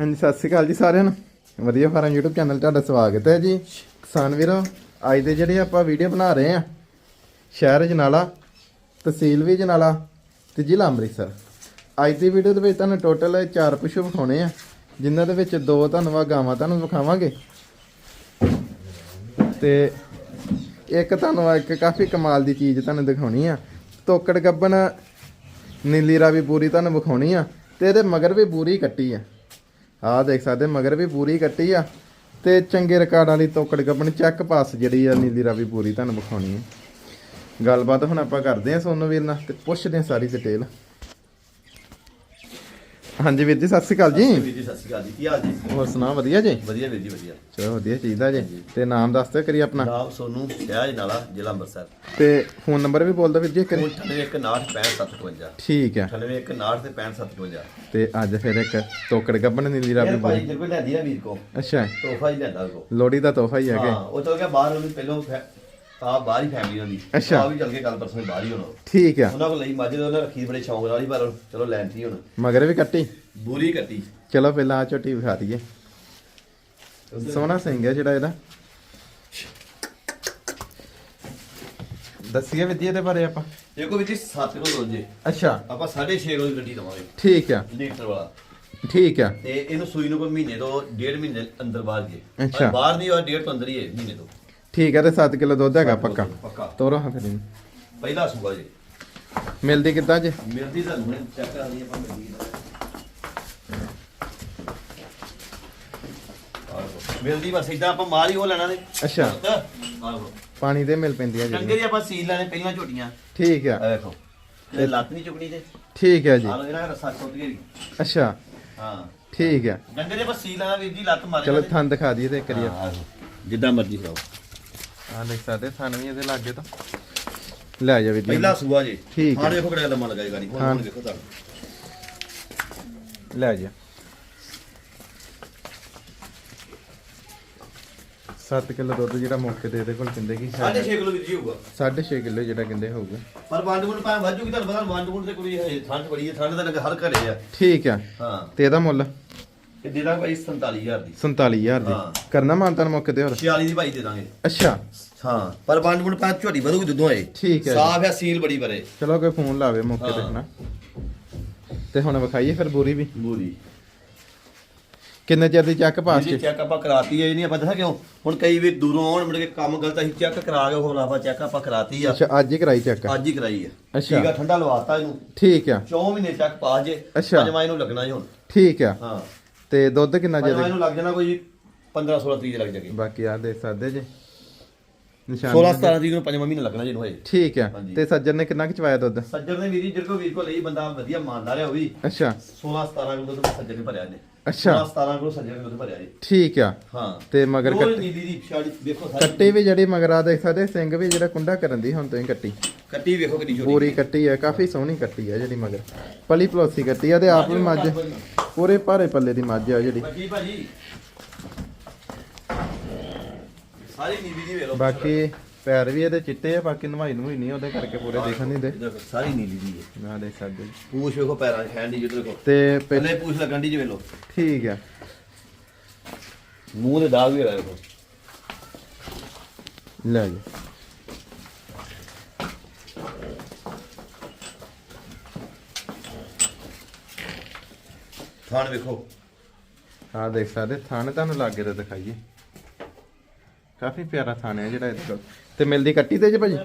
ਹਾਂਜੀ, ਸਤਿ ਸ਼੍ਰੀ ਅਕਾਲ ਜੀ ਸਾਰਿਆਂ ਨੂੰ। ਵਧੀਆ ਫਾਰਮ YouTube ਚੈਨਲ 'ਤੇ ਤੁਹਾਡਾ ਸਵਾਗਤ ਹੈ ਜੀ। ਕਿਸਾਨ ਵੀਰੋ, ਅੱਜ ਦੇ ਜਿਹੜੇ ਆਪਾਂ ਵੀਡੀਓ ਬਣਾ ਰਹੇ ਆ ਸ਼ਹਿਰ ਜਨਾਲਾ, ਤਹਿਸੀਲ ਵੀ ਜਨਾਲਾ ਤੇ ਜ਼ਿਲ੍ਹਾ ਅੰਮ੍ਰਿਤਸਰ। ਅੱਜ ਦੀ ਵੀਡੀਓ ਦੇ ਵਿੱਚ ਤੁਹਾਨੂੰ ਟੋਟਲ ਚਾਰ ਪਸ਼ੂ ਵਿਖਾਉਣੇ ਆ, ਜਿਨ੍ਹਾਂ ਦੇ ਵਿੱਚ ਦੋ ਤੁਹਾਨੂੰ ਆ ਗਾਵਾਂ ਤੁਹਾਨੂੰ ਵਿਖਾਵਾਂਗੇ। ਤੇ ਇੱਕ ਤੁਹਾਨੂੰ ਇੱਕ ਕਾਫੀ ਕਮਾਲ ਦੀ ਚੀਜ਼ ਤੁਹਾਨੂੰ ਦਿਖਾਉਣੀ ਆ। ਤੋਕੜ ਗੱਬਨ ਨੀਲੀ ਰਾਵੀ ਪੂਰੀ ਤੁਹਾਨੂੰ ਵਿਖਾਉਣੀ ਆ ਤੇ ਇਹਦੇ ਮਗਰ ਵੀ ਪੂਰੀ ਕੱਟੀ ਆ। ਆਹ ਦੇਖ ਸਕਦੇ, ਮਗਰ ਵੀ ਪੂਰੀ ਕੱਟੀ ਆ। ਤੇ ਚੰਗੇ ਰਿਕਾਰਡ ਵਾਲੀ ਤੋਕੜ ਗੱਬਨ ਚੈੱਕ ਪਾਸ ਜਿਹੜੀ ਆ, ਨੀਲੀ ਰਾਵੀ ਪੂਰੀ ਤੁਹਾਨੂੰ ਵਿਖਾਉਣੀ ਹੈ ਗੱਲਬਾਤ ਹੁਣ ਆਪਾਂ ਕਰਦੇ ਆ ਸੋਨੂ ਵੀਰ ਨਾਲ ਤੇ ਪੁੱਛਦੇ ਆ ਸਾਰੀ ਡਿਟੇਲ ਹਾਂਜੀ ਵੀਰ ਜੀ ਸਤਿ ਸ਼੍ਰੀ ਅਕਾਲ ਜੀ। ਵੀਰ ਜੀ ਸਤਿ ਸ਼੍ਰੀ ਅਕਾਲ ਜੀ। ਕੀ ਹਾਲ ਜੀ? ਹੋਰ ਸੁਣਾ ਵਧੀਆ ਜੀ? ਵਧੀਆ ਵੀਰ ਜੀ ਵਧੀਆ। ਚਲੋ ਵਧੀਆ ਚਾਹੀਦਾ ਜੀ। ਤੇ ਨਾਮ ਦੱਸ ਦਿਓ ਕਰੀ ਆਪਣਾ। ਨਾਮ ਸੋਨੂੰ ਸ਼ਹਿਜ ਨਾਲਾ ਜ਼ਿਲ੍ਹਾ ਅੰਮ੍ਰਿਤਸਰ। ਤੇ ਫੋਨ ਨੰਬਰ ਵੀ ਬੋਲ ਦਿਓ ਵੀਰ ਜੀ ਕਰੀ 9819655755 ਠੀਕ ਆ 9819 ਤੇ 6557 ਤੇ ਅੱਜ ਫਿਰ ਇੱਕ ਤੋਕੜ ਗੱਬਨ ਨੀਲੀ ਰਾਵੀ ਯਾਰ ਭਾਈ ਜੇ ਕੋਈ ਲੈਂਦੀ ਨਾ ਵੀਰ ਕੋ ਅੱਛਾ। ਤੋਹਫਾ ਹੀ ਲੈਂਦਾ ਕੋ ਲੋੜੀ ਦਾ ਤੋਹਫਾ ਹੀ ਹੈਗੇ। ਹਾਂ ਉਹ ਚਲ ਗਿਆ ਬਾਹਰ ਉਹਨੂੰ ਪਹਿਲਾਂ ਤਾਂ ਬਾਹਰ ਹੀ ਫੈਮਿਲੀ ਹੁੰਦੀ। ਅੱਛਾ। ਆ ਵੀ ਚੱਲ ਕੇ ਕੱਲ ਪਰਸੋਂ ਹੀ ਬਾਹਰ ਹੀ ਹੋਣਾ। ਠੀਕ ਆ। ਉਹਨਾਂ ਕੋਲ ਲਈ ਮੱਝ ਤੇ ਉਹਨਾਂ ਰੱਖੀ ਬੜੇ ਸ਼ੌਂਕ ਨਾਲ ਹੀ ਪਰ ਚਲੋ ਲੈਂਦੀ ਹੁਣ। ਮਗਰ ਵੀ ਕੱਟੀ? ਬੂਰੀ ਕੱਟੀ। ਚਲੋ ਪਹਿਲਾਂ ਆ ਝੋਟੀ ਵਿਖਾ ਦਈਏ। ਸੋਹਣਾ ਸਿੰਘ ਹੈ ਜਿਹੜਾ ਇਹਦਾ। ਦੱਸੀਏ ਵਿਧੀ ਇਹਦੇ ਬਾਰੇ ਆਪਾਂ। ਇਹ ਕੋ ਵਿੱਚ 7 ਕਿਲੋ ਰੋਜੇ ਅੱਛਾ। ਆਪਾਂ 6.5 ਕਿਲੋ ਦੀ ਗੱਡੀ ਦਵਾਂਗੇ। ਠੀਕ ਆ। ਲੀਟਰ ਵਾਲਾ। ਠੀਕ ਆ। ਤੇ ਇਹਨੂੰ ਸੂਈ ਨੂੰ ਕੋਈ ਮਹੀਨੇ ਤੋਂ ਡੇਢ ਮਹੀਨੇ ਅੰਦਰ ਬਾਹਰ ਜੇ। ਅੱਛਾ। ਬਾਹਰ ਨਹੀਂ ਹੋਇਆ ਡੇਢ ਤੋਂ ਅੰਦਰ ਹੀ ਹੈ ਮਹੀਨੇ ਤੋਂ। ਠੀਕ ਆ ਤੇ 7 ਕਿਲੋ ਦੁੱਧ ਹੈਗਾ ਪੱਕਾ। ਪੱਕਾ। ਤੋਰੋ ਹਾਂ ਫਿਰ ਇਹਨੂੰ। ਪਹਿਲਾ ਸੂਆ ਜੀ। ਮਿਲਦੀ ਕਿੱਦਾਂ ਜੀ? ਮਿਲਦੀ ਤਾਂ ਹੁਣੇ ਚੈੱਕ ਕਰ ਲਈਏ ਆਪਾਂ ਮਿਲਦੀ ਹੈ। ਆਹ ਲਓ। ਮਿਲਦੀ ਬਸ ਇਦਾਂ ਆਪਾਂ ਮਾਲ ਹੀ ਉਹ ਲੈਣਾ ਨੇ। ਅੱਛਾ। ਆਹ ਲਓ। ਪਾਣੀ ਦੇ ਮਿਲ ਪੈਂਦੀਆਂ ਡੰਗਰ ਜੀ ਹੀ ਆਪਾਂ ਸੀਲ ਲੈਣੇ ਪਹਿਲਾਂ ਝੋਟੀਆਂ। ਠੀਕ ਆ। ਆ ਵੇਖੋ ਇਹ ਲੱਤ ਨਹੀਂ ਚੁਕਣੀ ਤੇ। ਠੀਕ ਆ ਜੀ। ਆ ਲੋ ਇਹਨਾਂ ਦਾ ਰਸਾ ਖੁੱਦ ਗਈ ਅੱਛਾ। ਹਾਂ। ਠੀਕ ਆ। ਡੰਗਰ ਜੇ ਆਪਾਂ ਸੀਲ ਲੈਣਾ ਵੀਰ ਜੀ ਲੱਤ ਮਾਰੇ ਚਲੋ ਥਣ ਦਿਖਾ ਦਈਏ ਤੇ ਕਰੀਏ ਜਿੱਦਾਂ ਮਰਜ਼ੀ ਕਰਾਓ ਆ ਦੇਖ ਸਕਦੇ ਥਣ ਵੀ ਇਹਦੇ ਲਾਗੇ ਤੋਂ। ਲੈ ਜਾ ਵੀਰ ਜੀ। ਪਹਿਲਾ ਸੂਆ ਜੀ। ਠੀਕ ਹੈ। ਹਾਂ ਦੇਖੋ ਕਿਹੜਾ ਲੰਮਾ ਲਗਾਏਗਾ ਨਹੀਂ ਹਾਂ। ਹੁਣ ਦੇਖੋ ਤੁਹਾਨੂੰ। ਲੈ ਜਾ। 7 ਕਿਲੋ ਦੁੱਧ ਜਿਹੜਾ ਮੌਕੇ ਤੇ ਇਹਦੇ ਕੋਲ ਕਹਿੰਦੇ ਕਿ ਸਾਢੇ 6 ਕਿਲੋ ਜੀ ਹੋਊਗਾ। 6.5 ਕਿਲੋ ਜਿਹੜਾ ਕਹਿੰਦੇ ਹੋਊਗਾ। ਪਰ ਵੰਡ ਵੰਡ ਭਾਵੇਂ ਵਾਜੂਗੀ ਤੁਹਾਨੂੰ ਪਤਾ ਵੰਡ ਵੰਡ ਤੇ ਕੋਈ ਠੰਡ ਬੜੀ ਹੈ ਠੰਡ ਦਾ ਲੱਗ ਹਰ ਘਰੇ ਆ। ਠੀਕ ਆ। ਹਾਂ। ਤੇ ਇਹਦਾ ਮੁੱਲ? ਇਹ ਦੇ ਦਾਂਗੇ ਭਾਈ 47000 ਦੀ। 47000 ਦੀ। ਹਾਂ। ਕਰਨਾ ਮਾਨਤਾਨ ਮੌਕੇ ਤੇ ਹੋਰ? 46 ਦੀ ਭਾਈ ਦੇ ਦਾਂਗੇ। ਅੱਛਾ। ਹਾਂ ਪਰ ਵੰਡ ਵੰਡ ਭਾਵੇਂ ਝੋਟੀ ਵਧੂਗੀ ਦੁੱਧੋਂ ਆਏ ਠੀਕ ਹੈ ਜੀ। ਸਾਫ਼ ਹੈ ਸੀਲ ਬੜੀ ਬਰੇ ਚਲੋ ਕੋਈ ਫੋਨ ਲਾਵੇ ਮੌਕੇ ਤੇ ਹਾਂ। ਹਨਾ। ਤੇ ਹੁਣ ਵਿਖਾਈਏ ਫਿਰ ਬੋਰੀ ਵੀ। ਬੂਰੀ। ਕਿੰਨੇ ਚਿਰ ਦੀ ਚੱਕ ਪਾਸ ਜੀ ਚੈੱਕ ਆਪਾਂ ਕਰਾਤੀ ਹੈ ਇਹ ਨਹੀਂ ਆਪਾਂ ਦੱਸਾਂ ਕਿਉਂ? ਹੁਣ ਕਈ ਵੀ ਦੂਰੋਂ ਆਉਣ ਮੁੜ ਕੇ ਕੰਮ ਗਲਤ ਅਸੀਂ ਚੈੱਕ ਕਰਾ ਕੇ ਹੋਰ ਆਪਾਂ ਚੈੱਕ ਆਪਾਂ ਕਰਾਤੀ ਆ। ਅੱਛਾ ਅੱਜ ਹੀ ਕਰਾਈ ਚੱਕ ਅੱਜ ਹੀ ਕਰਾਈ ਹੈ ਅੱਛਾ। ਠੀਕ ਆ ਠੰਡਾ ਲਵਾਤਾ ਇਹਨੂੰ। ਠੀਕ ਆ। 4 ਮਹੀਨੇ ਤੱਕ ਪਾਸ ਜੇ। ਅੱਛਾ। ਪੰਜਵਾਂ ਇਹਨੂੰ ਲੱਗਣਾ ਜੀ ਹੁਣ। ਠੀਕ ਆ। ਹਾਂ। ਤੇ ਦੁੱਧ ਕਿੰਨਾ ਪੰਜਵਾਂ ਜੇ ਇਹਨੂੰ ਲੱਗ ਜਾਣਾ ਕੋਈ 15 16 ਤਰੀਕ ਦੇ ਲੱਗ ਜਾਗੇ। ਬਾਕੀ ਆ ਦੇਖ ਸਕਦੇ ਜੇ। ਨਿਸ਼ਾਨ 16 17 ਤਰੀਕ ਨੂੰ ਪੰਜਵਾਂ ਮਹੀਨਾ ਲੱਗਣਾ ਜਿਹਨੂੰ ਹੋਏ ਠੀਕ ਹਾਂਜੀ। ਤੇ ਸੱਜਣ ਨੇ ਕਿੰਨਾ ਕੁ ਚਵਾਇਆ ਦੁੱਧ? ਸੱਜਰ ਨੇ ਵੀਰੀ ਜਿਹੜੇ ਕੋ ਵੀਰ ਕੋ ਲਈ ਬੰਦਾ ਵਧੀਆ ਇਮਾਨਦਾਰ ਹੈ ਉਹ ਵੀ। ਅੱਛਾ। 16 16 17 ਕਿਲੋ ਦੁੱਧ ਸੱਜਰ ਨੇ ਭਰਿਆ ਨੇ ਅੱਛਾ। 16 17 ਕਿਲੋ ਸੱਜਰ ਨੇ ਦੁੱਧ ਭਰਿਆ ਜੀ। ਠੀਕ ਆ। ਹਾਂ। ਤੇ ਮਗਰ ਕੱਟੀ ਨੀਲੀ ਦੀ ਛਾੜੀ ਵੇਖੋ ਸਾਰੀ ਕੱਟੀ ਵੀ ਜਿਹੜੀ ਮਗਰ ਦੇਖ ਸਕਦੇ ਸਿੰਘ ਵੀ ਜਿਹੜਾ ਕੁੰਡਾ ਕਰਨ ਦੀ ਹੁਣ ਤੁਸੀਂ ਕੱਟੀ। ਕੱਟੀ ਵੇਖੋ ਕਿੰਨੀ ਛੋਟੀ ਪੂਰੀ ਕੱਟੀ ਆ ਕਾਫੀ ਸੋਹਣੀ ਕੱਟੀ ਆ ਜਿਹੜੀ ਮਗਰ। ਪਲੀ ਪਲੋਸੀ ਕੱਟੀ ਆ ਤੇ ਆਪ ਵੀ ਮੱਝ। ਪੂਰੇ ਭਾਰੇ ਪੱਲੇ ਦੀ ਮੱਝ ਆ ਜਿਹੜੀ। ਬਾਕੀ ਭਾਜੀ। ਸਾਰੀ ਨੀਲੀ ਦੀ ਵੇਖੋ ਬਾਕੀ ਪੈਰ ਵੀ ਇਹਦੇ ਚਿੱਟੇ ਆ ਬਾਕੀ ਨਵਾਈ ਨੂੰ ਨਹੀਂ ਉਹਦੇ ਕਰਕੇ ਪੂਰੇ ਦਿਖਣ ਨਹੀਂ ਦੇ। ਦੇਖੋ ਸਾਰੀ ਨੀਲੀ ਦੀ ਹੈ। ਨਾ ਦੇਖ ਸਕਦੇ ਜੀ। ਪੂਛ ਵੇਖੋ ਪੈਰਾਂ 'ਚ ਹੈਂਡੀ ਜਿੱਦ ਦੇਖੋ ਤੇ ਪਹਿਲੇ ਪੂਛ ਲੱਗਣ ਦੀ ਜੇ ਵੇਲੋ ਠੀਕ ਆ ਮੂੰਹ ਦੇ ਦਾਗ ਵੀ ਰਹੇ ਦੇਖੋ ਲੈ ਜੀ। ਥਾਣ ਵੇਖੋ। ਆ ਦੇਖ ਸਕਦੇ ਥਾਣੇ ਤੁਹਾਨੂੰ ਲਾਗੇ ਤੇ ਦਿਖਾਈਏ। ਕਾਫੀ ਪਿਆਰਾ ਥਾਣੇ ਆ ਜਿਹੜਾ ਇਹਦੇ ਤੇ ਮਿਲਦੀ ਕੱਟੀ ਤੇ ਜੀ ਭਾਜੀ?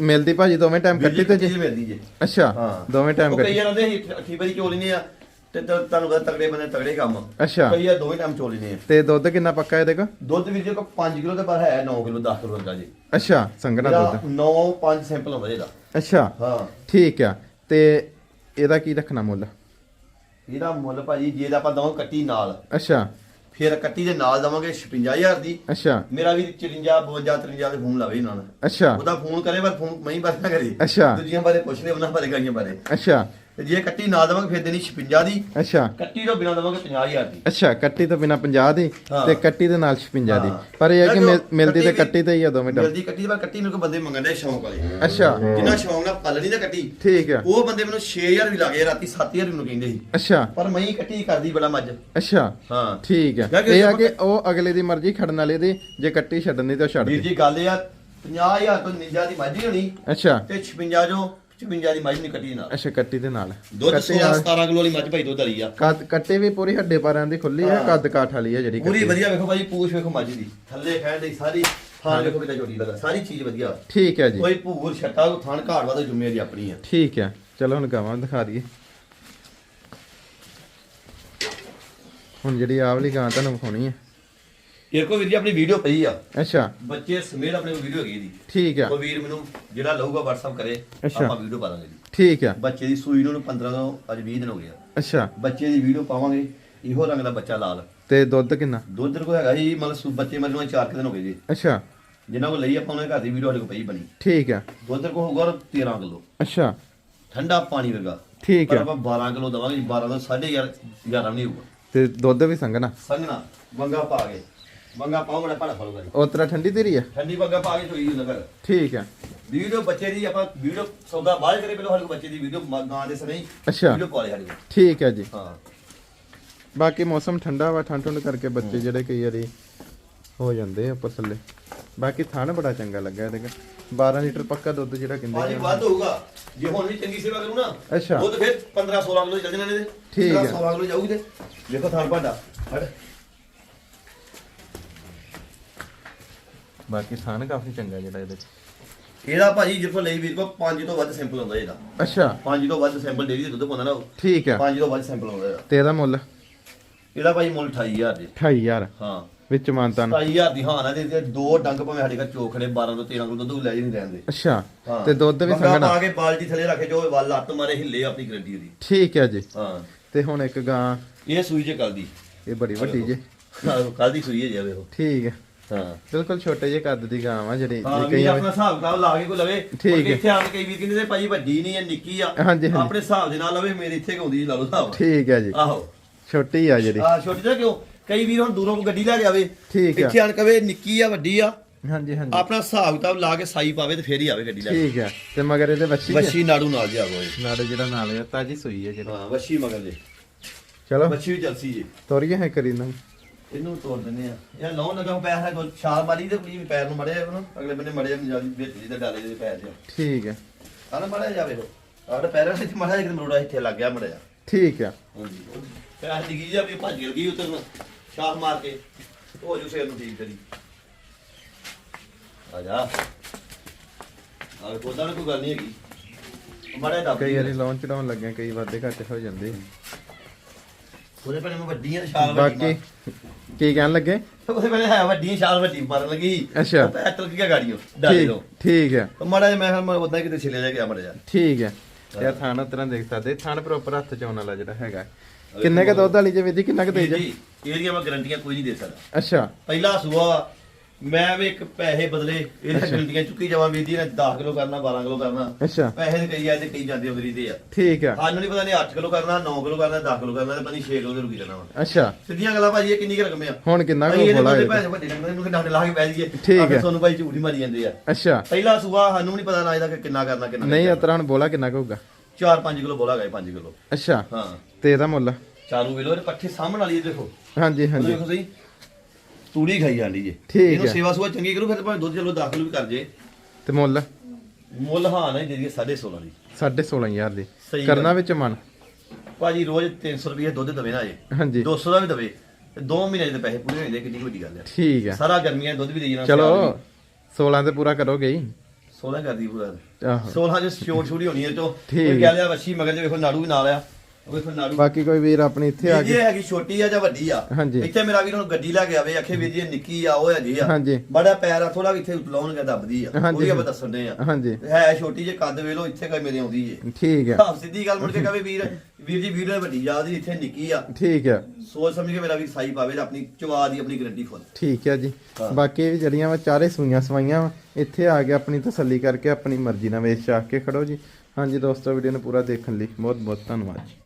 ਮਿਲਦੀ ਭਾਜੀ ਦੋਵੇਂ ਟਾਈਮ ਕੱਟੀ ਤੇ ਜੀ? ਮਿਲਦੀ ਜੇ। ਅੱਛਾ ਹਾਂ। ਦੋਵੇਂ ਟਾਈਮ ਉਹ ਕਈ ਕੱਟੀ। ਜਣ ਦੇ ਅੱਠੀ ਵਾਰੀ ਚੋ ਲੈਨੇ ਆ ਤੇ ਤ- ਤੁਹਾਨੂੰ ਪਤਾ ਤਗੜੇ ਬੰਦੇ ਤਗੜੇ ਕੰਮ। ਅੱਛਾ। ਕਈ ਆ ਦੋਵੇਂ ਟਾਈਮ ਚੋ ਲੈਨੇ ਆ। ਤੇ ਦੁੱਧ ਕਿੰਨਾ ਪੱਕਾ ਇਹਦੇ ਕੋਲ ਦੁੱਧ ਵੀ ਜੇ ਕੋ 5 ਕਿਲੋ ਦੇ ਪਰ ਹੈ 9 ਕਿਲੋ 10 ਕਿਲੋ ਵਰਗਾ ਜੀ। ਅੱਛਾ ਸੰਗਣਾ ਦੁੱਧ। 9 5 ਸੈਂਪਲ ਇਹਦਾ। ਅੱਛਾ ਹਾਂ। ਠੀਕ ਆ। ਤੇ ਇਹਦਾ ਕੀ ਰੱਖਣਾ ਮੁੱਲ? ਇਹਦਾ ਮੁੱਲ ਭਾਜੀ ਜੇ ਤਾਂ ਆਪਾਂ ਦਵਾਂ ਕੱਟੀ ਨਾਲ। ਅੱਛਾ। ਫਿਰ ਕੱਟੀ ਦੇ ਨਾਲ ਦਵਾਂਗੇ 56000 ਦੀ। ਅੱਛਾ। ਮੇਰਾ ਵੀ 54 52 53 ਦੇ ਫੋਨ ਲਾਵੇ ਇਹਨਾਂ ਨੇ ਅੱਛਾ। ਉਹਦਾ ਫੋਨ ਕਰੇ ਪਰ ਫੋਨ ਮੈਂ ਹੀ ਬਸ ਨਾ ਕਰੇ। ਅੱਛਾ। ਦੂਜੀਆਂ ਬਾਰੇ ਪੁੱਛ ਲੈ ਉਹਨਾਂ ਬਾਰੇ ਗਾਈਆਂ ਬਾਰੇ। ਅੱਛਾ। ਤੇ ਜੇ ਕੱਟੀ ਨਾ ਦੇਵਾਂਗੇ ਫਿਰ ਦੇਣੀ 56 ਦੀ। ਅੱਛਾ। ਕੱਟੀ ਤੋਂ ਬਿਨਾ ਦੇਵਾਂਗੇ 50000 ਦੀ। ਅੱਛਾ ਕੱਟੀ ਤੋਂ ਬਿਨਾ 50 ਦੀ ਹਾਂ। ਤੇ ਕੱਟੀ ਦੇ ਨਾਲ 56 ਦੀ। ਪਰ ਇਹ ਹੈ ਕਿ ਮਿਲਦੀ ਤੇ ਕੱਟੀ ਤੇ ਹੀ ਆ ਦੋਵੇਂ ਡੱਬ ਮਿਲਦੀ ਕੱਟੀ ਪਰ ਕੱਟੀ ਮੇਰੇ ਕੋ ਬੰਦੇ ਮੰਗਣ ਦੇ ਸ਼ੌਂਕ ਵਾਲੇ। ਅੱਛਾ। ਜਿੰਨਾ ਸ਼ੌਂਕ ਨਾਲ ਪਾਲਣੀ ਨਾ ਕੱਟੀ। ਠੀਕ ਆ। ਉਹ ਬੰਦੇ ਮੈਨੂੰ 6000 ਵੀ ਲੱਗੇ ਰਾਤੀ 7000 ਵੀ ਮੈਨੂੰ ਕਹਿੰਦੇ ਸੀ। ਅੱਛਾ। ਪਰ ਮੈਂ ਹੀ ਕੱਟੀ ਕਰਦੀ ਬੜਾ ਮੱਝ। ਅੱਛਾ। ਹਾਂ। ਠੀਕ ਆ। ਇਹ ਆ ਕਿ ਉਹ ਅਗਲੇ ਦੀ ਮਰਜ਼ੀ ਖੜਨ ਵਾਲੇ ਦੀ ਜੇ ਕੱਟੀ ਛੱਡਣੀ ਤਾਂ ਉਹ ਛੱਡ ਵੀਰ ਦੇ। ਜੀ ਗੱਲ ਇਹ ਆ 50000 ਤੋਂ 49 ਦੀ ਮੱਝ ਹੀ ਹੋਣੀ। ਅੱਛਾ। ਤੇ 56 ਜੋ 56 ਦੀ ਮੱਝ ਨਹੀਂ ਕੱਟੀ ਨਾਲ। ਅੱਛਾ ਕੱਟੀ ਦੇ ਨਾਲ। ਦੁੱਧ ਕੱਟੀ 16 ਨਾਲ। 17 ਕਿਲੋ ਵਾਲੀ ਮੱਝ ਭਾਈ ਦੁੱਧ ਵਾਲੀ ਆ। ਕੱਦ ਕੱਟੇ ਵੀ ਪੂਰੀ ਹੱਡੇ ਪਾਰਾਂ ਦੀ ਖੁੱਲੀ ਆ ਹਾਂ। ਕੱਦ ਕਾਠ ਵਾਲੀ ਆ ਜਿਹੜੀ ਪੂਰੀ ਕੱਟੀ। ਵਧੀਆ ਵੇਖੋ ਭਾਈ ਪੂਛ ਵੇਖੋ ਮੱਝ ਦੀ। ਥੱਲੇ ਖੈਣ ਦੀ ਸਾਰੀ ਥਾਣ ਵੇਖੋ ਕਿਤੇ ਜੋੜੀ ਲੱਗਾ ਸਾਰੀ ਚੀਜ਼ ਵਧੀਆ। ਠੀਕ ਹੈ ਜੀ। ਕੋਈ ਭੂਰ ਛੱਟਾ ਕੋ ਥਾਣ ਘਾੜ ਵਾ ਤਾਂ ਜ਼ਿੰਮੇਵਾਰੀ ਆਪਣੀ ਆ। ਠੀਕ ਹੈ ਚਲੋ ਹੁਣ ਗਾਵਾਂ ਦਿਖਾ ਦਈਏ। ਹੁਣ ਜਿਹੜੀ ਆਹ ਵਾਲੀ ਗਾਂ ਤੁਹਾਨੂੰ ਵਿਖਾਉਣੀ ਹੈ ਇਹ ਕੋਈ ਵੀਰ ਜੀ ਆਪਣੀ ਵੀਡੀਓ ਪਈ ਆ। ਅੱਛਾ। ਬੱਚੇ ਸਮੇਤ ਆਪਣੇ ਕੋਲ ਵੀਡੀਓ ਹੈਗੀ ਦੀ ਠੀਕ ਆ। ਕੋਈ ਵੀਰ ਮੈਨੂੰ ਜਿਹੜਾ ਲਊਗਾ WhatsApp ਕਰੇ ਅੱਛਾ। ਆਪਾਂ ਵੀਡੀਓ ਪਾ ਦਾਂਗੇ ਜੀ। ਠੀਕ ਆ। ਬੱਚੇ ਦੀ ਸੂਈ ਨੂੰ 15 ਤੋਂ ਅੱਜ 20 ਦਿਨ ਹੋ ਗਿਆ ਅੱਛਾ। ਬੱਚੇ ਦੀ ਵੀਡੀਓ ਪਾਵਾਂਗੇ ਇਹੋ ਰੰਗ ਦਾ ਬੱਚਾ ਲਾਲ। ਤੇ ਦੁੱਧ ਕਿੰਨਾ? ਦੁੱਧ ਕੋ ਹੈਗਾ ਜੀ ਮਤਲਬ ਸੂ- ਬੱਚੇ ਮਰਨ ਨੂੰ 4 ਦਿਨ ਹੋ ਗਏ ਜੀ। ਅੱਛਾ। ਜਿਨ੍ਹਾਂ ਕੋਲ ਲਈ ਆਪਾਂ ਉਹਨਾਂ ਦੇ ਘਰ ਦੀ ਵੀਡੀਓ ਸਾਡੇ ਕੋਲ ਪਈ ਬਣੀ। ਠੀਕ ਆ। ਦੁੱਧ ਕੋ ਹੋਊਗਾ 13 ਕਿਲੋ। ਅੱਛਾ। ਠੰਡਾ ਪਾਣੀ ਵਰਗਾ। ਠੀਕ ਪਰ ਆ ਆਪਾਂ 12 ਕਿਲੋ ਦਵਾਂਗੇ ਜੀ 12 ਤੋਂ 11.5 11 ਨਹੀਂ ਹੋਊਗਾ। ਤੇ ਦੁੱਧ ਵੀ ਸੰਘਣਾ? ਸੰਗਣਾ ਵੰਗਾ ਪਾ ਕੇ। ਵੰਗਾ ਪਾਉ ਬੜਾ ਭਾੜਾ ਫੜੂਗਾ ਜੀ ਉਤਰਾ ਠੰਡੀ ਤੇਰੀ ਆ? ਠੰਡੀ ਵੰਗਾ ਪਾ ਕੇ ਹੁੰਦਾ ਫਿਰ ਠੀਕ ਆ। ਵੀਡੀਓ ਬੱਚੇ ਦੀ ਆਪਾਂ ਵੀਡੀਓ ਸੌਦਾ ਬਾਅਦ ਕਰੇ ਪਹਿਲਾਂ ਕੋਲ ਬੱਚੇ ਦੀ ਵੀਡੀਓ ਗਾਂ ਦੇ ਸਮੇਂ ਅੱਛਾ। ਵੀਡੀਓ ਕੋਲ ਠੀਕ ਹੈ ਜੀ। ਹਾਂ। ਬਾਕੀ ਮੌਸਮ ਠੰਡਾ ਵਾ ਠੰਡ ਠੰਡ ਕਰਕੇ ਬੱਚੇ ਜਿਹੜੇ ਕਈ ਵਾਰੀ ਹੋ ਜਾਂਦੇ ਆ ਉੱਪਰ ਥੱਲੇ। ਬਾਕੀ ਥਣ ਬੜਾ ਚੰਗਾ ਲੱਗਾ ਇਹਦੇ ਕੋਲ। 12 ਲੀਟਰ ਪੱਕਾ ਦੁੱਧ ਜਿਹੜਾ ਕਹਿੰਦੇ ਵੱਧ ਹੋਊਗਾ। ਜੇ ਹੁਣ ਵੀ ਚੰਗੀ ਸੇਵਾ ਕਰੂ ਨਾ ਅੱਛਾ। ਉਹ ਤਾਂ ਫਿਰ 15 16 ਕਿਲੋ ਚੱਲ ਜਾਣੇ ਨੇ ਠੀਕ ਹੈ। 16 ਕਿਲੋ ਜਾਊਗੀ ਤੇ। ਦੇਖੋ ਥਾਂ ਭਾਂਡਾ। ਫੜ ਬਾਕੀ ਥਣ ਕਾਫੀ ਚੰਗਾ ਜਿਹੜਾ ਇਹਦੇ ਚ। ਇਹਦਾ ਭਾਜੀ ਜਿੱਥੋਂ ਲਈ ਵੀਰ ਕੋ 5 ਤੋਂ ਵੱਧ ਸੈਂਪਲ ਹੁੰਦਾ ਇਹਦਾ। ਅੱਛਾ। 5 ਤੋਂ ਵੱਧ ਸੈਂਪਲ ਡੇਰੀ ਦੇ ਦੁੱਧ ਪਾਉਂਦਾ ਨਾ ਠੀਕ ਆ। 5 ਤੋਂ ਵੱਧ ਸੈਂਪਲ ਆਉਂਦਾ ਇਹਦਾ। ਤੇ ਇਹਦਾ ਮੁੱਲ? ਇਹਦਾ ਭਾਜੀ ਮੁੱਲ 28000 ਦੇ 28000 ਹਾਂ। ਵਿੱਚ ਮਾਨਤਾ ਨੂੰ। 28000 ਦੀ ਹਾਂ ਨਾ ਦੇ ਦੇ ਦੋ ਡੰਗ ਭਾਵੇਂ ਸਾਡੇ ਘਰ ਚੋਖੜੇ 12 ਤੋਂ 13 ਕਿਲੋ ਦੁੱਧ ਲੈ ਜੀ ਨਹੀਂ ਰਹਿੰਦੇ ਅੱਛਾ। ਹਾਂ। ਤੇ ਦੁੱਧ ਵੀ ਬੰਗਾ ਸੰਘਣਾ। ਪਾ ਕੇ ਬਾਲਟੀ ਥੱਲੇ ਰੱਖੇ ਜੋ ਵੱਲ ਲੱਤ ਮਾਰੇ ਹਿੱਲੇ ਆਪਣੀ ਗਰੰਟੀ ਉਹਦੀ ਠੀਕ ਹੈ ਜੀ। ਹਾਂ। ਤੇ ਹੁਣ ਇੱਕ ਗਾਂ। ਇਹ ਸੂਈ ਜੇ ਕੱਲ ਦੀ। ਇਹ ਬੜੀ ਵੱਡੀ ਜੇ। ਕੱਲ ਦੀ ਸੂਈ ਹੈ ਜੇ ਵੇਖੋ ਠੀਕ ਹੈ ਹਾਂ। ਬਿਲਕੁਲ ਛੋਟੇ ਜਿਹੇ ਕੱਦ ਦੀ ਗਾਂ ਵਾ ਜਿਹੜੀ ਹਾਂ ਜੇ ਵੀ ਕਈ ਆਪਣਾ ਹਿਸਾਬ ਕਿਤਾਬ ਲਾ ਕੇ ਲਵੇ ਠੀਕ ਕੇ ਹੈ। ਇੱਥੇ ਆਣ ਕੇ ਕਈ ਵੀਰ ਕਹਿੰਦੇ ਨੇ ਭਾਜੀ ਵੱਡੀ ਨਹੀਂ ਹੈ ਨਿੱਕੀ ਆ। ਹਾਂਜੀ, ਹਾਂਜੀ। ਆਪਣੇ ਹਿਸਾਬ ਦੇ ਨਾਲ ਲਵੇ ਮੇਰੇ ਇੱਥੇ ਆਉਂਦੀ ਲਾ ਲਓ ਹਿਸਾਬ। ਠੀਕ ਹੈ ਜੀ। ਆਹੋ। ਛੋਟੀ ਆ ਜਿਹੜੀ। ਆ ਛੋਟੀ ਜਿਹਾ ਕਿਉਂ? ਕਈ ਵੀਰ ਹੁਣ ਦੂਰੋਂ ਗੱਡੀ ਲੈ ਕੇ ਆਵੇ ਠੀਕ ਆ। ਇੱਥੇ ਆਣ ਕਵੇ ਨਿੱਕੀ ਆ ਵੱਡੀ ਆ ਹਾਂਜੀ ਹਾਂਜੀ। ਆਪਣਾ ਹਿਸਾਬ ਕਿਤਾਬ ਲਾ ਕੇ ਸਾਈ ਪਾਵੇ ਤੇ ਫੇਰ ਹੀ ਆਵੇ ਗੱਡੀ ਲੈ ਕੇ। ਠੀਕ ਹੈ ਤੇ ਮਗਰ ਇਹਦੇ ਵੱਛੀ ਵੱਛੀ ਨਾੜੂ ਨਾਲ ਜਾਵੋ ਨਾਲੇ ਜਿਹੜਾ ਨਾਲ ਹੈ ਤਾਜੀ ਸੂਈ ਹੈ ਜਿਹੜੀ। ਹਾਂ ਵੱਛੀ ਮਗਰ ਜੇ। ਚਲੋ। ਵੱਛੀ ਵੀ ਜਲਸੀ ਜੇ। ਤੋਰੀਏ ਹੈ ਕਰੀ ਨਾ। ਇਹਨੂੰ ਤੋੜ ਦਿੰਦੇ ਆ। ਇਹ ਲਾਉਣ ਲੱਗਾ ਪੈਰ ਹੈ ਕੋਈ ਛਾਲ ਮਾਰੀ ਤੇ ਵੀ ਪੈਰ ਨੂੰ ਮੜਿਆ ਨਾ ਅਗਲੇ ਬੰਨੇ ਮੜਿਆ ਜ਼ਿਆਦਾ ਵਿੱਚ ਜਿਹਦੇ ਡਾਲੇ ਦੇ ਪੈਰ ਦੇ। ਠੀਕ ਹੈ। ਆਹ ਮੜਿਆ ਜਾਵੇ ਉਹ। ਆਹ ਪੈਰਾਂ ਵਿੱਚ ਮੜਿਆ ਇੱਕ ਮਰੋੜਾ ਇੱਥੇ ਲੱਗ ਗਿਆ ਮੜਿਆ। ਠੀਕ ਹੈ। ਹਾਂਜੀ। ਪੈਰ ਡਿੱਗੀ ਜਾ ਵੀ ਭੱਜ ਗਈ ਉਤਰਨ ਛਾਲ ਮਾਰ ਕੇ। ਹੋ ਜੂ ਸਿਰ ਨੂੰ ਠੀਕ ਕਰੀ। ਆ ਜਾ। ਆਹ ਕੋਦਾ ਨਾ ਕੋਈ ਗੱਲ ਨਹੀਂ ਹੈਗੀ। ਮੜਿਆ ਦੱਬ ਕਈ ਵਾਰੀ ਲਾਉਣ ਚੜਾਉਣ ਲੱਗੇ ਕਈ ਵਾਧੇ ਘਾਟੇ ਹੋ ਜਾਂਦੇ। ਉਹਦੇ ਪਹਿਲੇ ਮੈਂ ਵੱਡੀਆਂ ਛਾਲ ਬਾਕੀ ਕੀ ਕਹਿਣ ਲੱਗੇ? ਉਹਦੇ ਪਹਿਲੇ ਹੈ ਵੱਡੀ ਛਾਲ ਵੱਡੀ ਮਾਰਨ ਲੱਗੀ। ਅੱਛਾ। ਉਹ ਪੈਰ ਟਲ ਗਿਆ ਗਾੜੀਓ ਡਾਲੇ ਠੀਕ ਲੋ ਠੀਕ ਹੈ ਮਾੜਾ ਜਿਹਾ ਮੈਂ ਕਿਹਾ ਮੈਂ ਉਦਾਂ ਹੀ ਕਿਤੇ ਛਿਲਿਆ ਜਾ ਗਿਆ ਮਾੜਾ ਜਿਹਾ। ਠੀਕ ਹੈ। ਯਾਰ ਥਾਣ ਉਤਰਾਂ ਦੇਖ ਸਕਦੇ ਥਾਣ ਪ੍ਰੋਪਰ ਹੱਥ ਚ ਆਉਣ ਵਾਲਾ ਜਿਹੜਾ ਹੈਗਾ। ਕਿੰਨੇ ਕ ਦੁੱਧ ਵਾਲੀ ਜੇ ਵੀਰ ਜੀ ਕਿੰਨਾ ਕ ਦੇ ਵੀਰ ਜੇ ਜੀ ਇਹਦੀਆਂ ਮੈਂ ਗਰੰਟੀਆਂ ਕੋਈ ਨਹੀਂ ਦੇ ਸਕਦਾ। ਅੱਛਾ। ਪਹਿਲਾ ਸੂਆ ਮੈਂ ਵੀ ਇੱਕ ਪੈਸੇ ਬਦਲੇ ਇਹਦੀਆਂ ਗਰੰਟੀਆਂ ਚੁੱਕੀ ਜਾਵਾਂ ਵੀਰ ਜੀ ਨੇ 10 ਕਿਲੋ ਕਰਨਾ 12 ਕਿਲੋ ਕਰਨਾ। ਅੱਛਾ। ਪੈਸੇ ਤੇ ਕਈ ਆਏ ਤੇ ਕਈ ਜਾਂਦੇ ਉਹਦੀ ਦੇ ਆ। ਠੀਕ ਹੈ ਸਾਨੂੰ ਨਹੀਂ ਪਤਾ ਨਹੀਂ 8 ਕਿਲੋ ਕਰਨਾ 9 ਕਿਲੋ ਕਰਨਾ 10 ਕਿਲੋ ਕਰਨਾ ਤੇ ਪਤਾ ਨਹੀਂ 6 ਕਿਲੋ ਦੇ ਰੁਕੀ ਜਾਣਾ ਵਾ। ਅੱਛਾ। ਸਿੱਧੀਆਂ ਗੱਲਾਂ ਭਾਜੀ ਇਹ ਕਿੰਨੀ ਕੁ ਰਕਮ ਆ? ਹੁਣ ਕਿੰਨਾ ਕੁ ਬੋਲਾ ਬੰਦੇ ਹੈ ਭੈਣ ਵੱਡੇ ਡੰਗਰ ਨੂੰ ਡਾਂਡੇ ਲਾ ਕੇ ਬਹਿ ਜਾਈਏ ਠੀਕ ਹੈ। ਤੁਹਾਨੂੰ ਭਾਈ ਝੂਠੀ ਮਾਰੀ ਜਾਂਦੇ ਆ। ਅੱਛਾ। ਪਹਿਲਾ ਸੂਆ ਸਾਨੂੰ ਨਹੀਂ ਪਤਾ ਨਾ ਇਹਦਾ ਕਿ ਕਿੰਨਾ ਕਰਨਾ ਕਿੰਨਾ ਨਹੀਂ ਉਤਰਾਂ ਹੁਣ ਬੋਲਾ ਕਿੰਨਾ ਕੁ ਹੋਊਗਾ? 4-5 ਕਿਲੋ ਬੋਲਾ ਗਏ 5 ਕਿਲੋ। ਅੱਛਾ। ਹਾਂ। ਤੇ ਇਹਦਾ ਮੁੱਲ? ਚਾਲੂ ਵੇਲੋ ਇਹ ਪੱਠੇ ਸਾਹਮਣ ਵਾਲੀ ਇਹ ਦੇਖੋ। ਹਾਂਜੀ ਹਾਂਜੀ। ਦੇਖੋ ਸਹੀ ਤੂੜੀ ਖਾਈ ਜਾਂਦੀ ਜੇ। ਠੀਕ ਇਹਨੂੰ ਹੈ। ਸੇਵਾ ਸੁਆ ਚੰਗੀ ਕਰੂ ਫਿਰ ਭਾਵੇਂ ਦੁੱਧ ਚਲੋ ਦਾਖਲ ਵੀ ਕਰ ਜੇ। ਤੇ ਮੁੱਲ? ਮੁੱਲ ਹਾਂ ਨਾ ਜਿਹੜੀ 16.5 ਦੀ। 16500 ਦੀ। ਸਹੀ ਕਰਨਾ ਵਿੱਚ ਮਨ। ਭਾਜੀ ਰੋਜ਼ 300 ਰੁਪਏ ਦੁੱਧ ਦਵੇ ਨਾ ਜੇ ਹਾਂਜੀ। 200 ਦਾ ਵੀ ਦਵੇ। ਤੇ 2 ਮਹੀਨੇ ਦੇ ਪੈਸੇ ਪੂਰੇ ਹੋ ਜਾਂਦੇ ਕਿੰਨੀ ਕੁ ਵੱਡੀ ਗੱਲ ਹੈ ਠੀਕ ਹੈ ਸਾਰਾ ਗਰਮੀਆਂ 'ਚ ਦੁੱਧ ਵੀ ਦੇ ਜਾਣਾ ਚਲੋ ਸਿਆਲ ਵੀ। 16 ਤੇ ਪੂਰਾ ਕਰੋਗੇ ਹੀ। 16 ਕਰਦੀ ਪੂਰਾ। ਆਹੋ। 16 ਚ ਛੋਟ ਛੋੜੀ ਹੋਣੀ ਹੈ ਚੋ ਠੀਕ। ਕੋਈ ਹੈ। ਕਹਿ ਲਿਆ ਵੱਛੀ ਮਗਰ ਜੇ ਵੇਖੋ ਨਾੜੂ ਵੀ ਨਾਲ ਆ। ਉਹ ਵੇਖੋ ਨਾੜੂ ਬਾਕੀ ਕੋਈ ਵੀਰ ਆਪਣੀ ਇੱਥੇ ਆ ਕੇ ਇਹ ਹੈਗੀ ਛੋਟੀ ਆ ਜਾਂ ਵੱਡੀ ਆ? ਹਾਂਜੀ। ਇੱਥੇ ਮੇਰਾ ਵੀਰ ਹੁਣ ਗੱਡੀ ਲੈ ਕੇ ਆਵੇ ਆਖੇ ਵੀਰ ਜੀ ਇਹ ਨਿੱਕੀ ਆ ਉਹ ਹੈਗੀ ਆ। ਹਾਂਜੀ। ਬੜਾ ਪੈਰ ਆ ਥੋੜਾ ਇੱਥੇ ਲਾਉਣਗੇ ਦੱਬਦੀ ਆ ਹਾਂਜੀ। ਉਹ ਵੀ ਆਪਾਂ ਦੱਸਣ ਆ। ਹਾਂਜੀ। ਹੈ ਛੋਟੀ ਜੇ ਕੱਦ ਵੇਲੋ ਇੱਥੇ ਕਾ ਮੇਰੇ ਆਉਂਦੀ ਏ ਠੀਕ ਹੈ ਹਾਂ ਸਿੱਧੀ ਗੱਲ ਮੁੜ ਕੇ ਕਹੇ ਵੀਰ ਵੀਰ ਜੀ ਵੀਡੀਓ ਵੱਡੀ ਜਾਂਦੀ ਇੱਥੇ ਨਿੱਕੀ ਆ। ਠੀਕ ਹੈ ਸੋਚ ਸਮਝ ਕੇ ਮੇਰਾ ਵੀਰ ਸਾਈ ਪਾਵੇ ਤੇ ਆਪਣੀ ਚਵਾ ਦੀ ਆਪਣੀ ਗਰੰਟੀ ਖੁਦ। ਠੀਕ ਹੈ ਜੀ। ਹਾਂ। ਬਾਕੀ ਇਹ ਜਿਹੜੀਆਂ ਵਾ ਚਾਰੇ ਸੂਈਆਂ ਸਵਾਈਆਂ ਵਾ ਇੱਥੇ ਆ ਕੇ ਆਪਣੀ ਤਸੱਲੀ ਕਰਕੇ ਆਪਣੀ ਮਰਜ਼ੀ ਨਾਲ ਵੇਚ ਚਾਕ ਕੇ ਖੜੋ ਜੀ। ਹਾਂਜੀ ਦੋਸਤੋ ਵੀਡੀਓ ਨੂੰ ਪੂਰਾ ਦੇਖਣ ਲਈ ਬਹੁਤ ਬਹੁਤ ਧੰਨਵਾਦ ਜੀ।